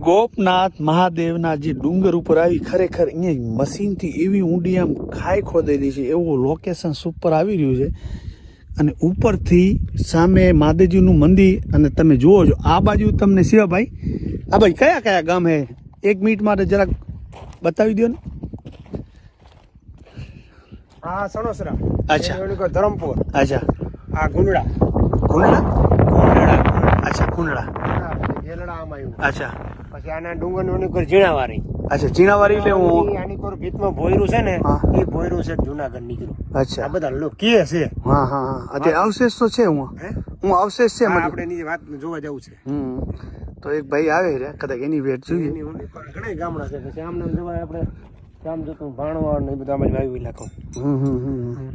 ગોપનાથ મહાદેવના જે ડુંગર ઉપર આવી ખરેખર અહીંયા મશીનથી એવી ઊંડી આમ ખાઈ ખોદેલી છે એવું લોકેશન સુપર આવી રહ્યું છે. અને ઉપરથી સામે મહાદેવજીનું મંદિર અને તમે જુઓ છો આ બાજુ તમને શિવાભાઈ આ ભાઈ કયા કયા ગામ હે? એક મિનિટ માટે જરાક બતાવી દો ને. આ સણોસરા. અચ્છા. ધરમપુર. અચ્છા. આ ગુંડડા કુંડળા ગુંડળા અચ્છા આવ્યું અચ્છા. પછી આના ડુંગરની ઓલી કોઈ ઝીણાવારી. અચ્છા ચીણાવારી એટલે હું આની કોઈ ભીતમાં ભોયરું છે ને. એ ભોયરું છે જુનાગઢ નીકળ્યું આ અચ્છા બધા લોકો કે છે. હા હા હા. અત્યારે અવશેષ તો છે હું. હે? અવશેષ છે આ આપણે એની વાત જોવા જવું છે. તો એક ભાઈ આવે રે કદાચ એની વેટ જોઈએ. ઘણા ગામડા છે. પછી આમને આમ જવાય આપણે આમ જતું ભાણવાડ ને બધા આમાં જ લાખો. હમ હમ હમ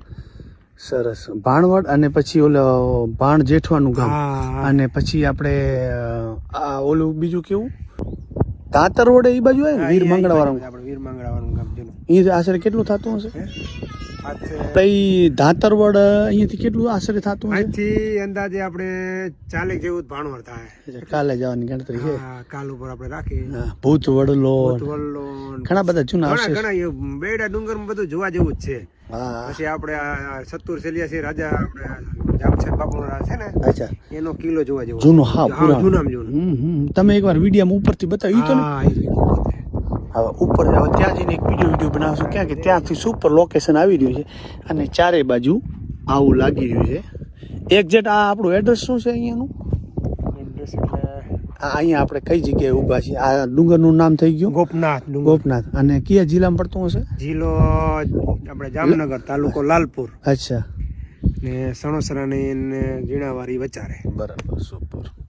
સરસ. ભાણવડ અને પછી ઓલો ભાણ જેઠવાનું ગામ. અને પછી આપણે આ ઓલું બીજું કેવું? દાંતર રોડ એ બાજુ ને? વીર મંગળા આપણે વીર મંગળાવાળું ગામ જેનું. એ આશરે કેટલું થતું હશે? દાંતરવડ અહીંયાથી કેટલું આશરે થતું હશે? અંદાજે આપણે ચાલે જેવું જ ભાણવડ થાય. કાલે જવાની ગણતરી છે. કાલ ઉપર આપણે રાખી ભૂત વડલો ઘણા બધા જૂના આવશે ઘણા બેડા ડુંગર બધું જોવા જેવું જ છે. હા. પછી આપણે આ સેલિયા છે રાજા આપણે છે ને અચ્છા. એનો કિલ્લો જોવા જેવો જૂનો હા જૂનામ જૂનો તમે એકવાર વિડીયોમાં ઉપરથી બતાવ્યું તો ને? હવે ઉપર હવે ત્યાં જઈને એક બીજો વીડિયો બનાવશું. ક્યાં કે ત્યાંથી સુપર લોકેશન આવી રહ્યું છે અને ચારે બાજુ આવું લાગી રહ્યું છે. એક્ઝેક્ટ આ આપણું એડ્રેસ શું છે અહીંયાનું? અહીંયા આપણે કઈ જગ્યાએ ઊભા છીએ? આ ડુંગરનું નામ થઈ ગયું? ગોપનાથ ગોપનાથ. અને કયા જિલ્લામાં પડતું હશે? જિલ્લો આપણે જામનગર તાલુકો લાલપુર. અચ્છા. ને સણોસરાની ને જીણાવારી વચારે બરાબર સુપર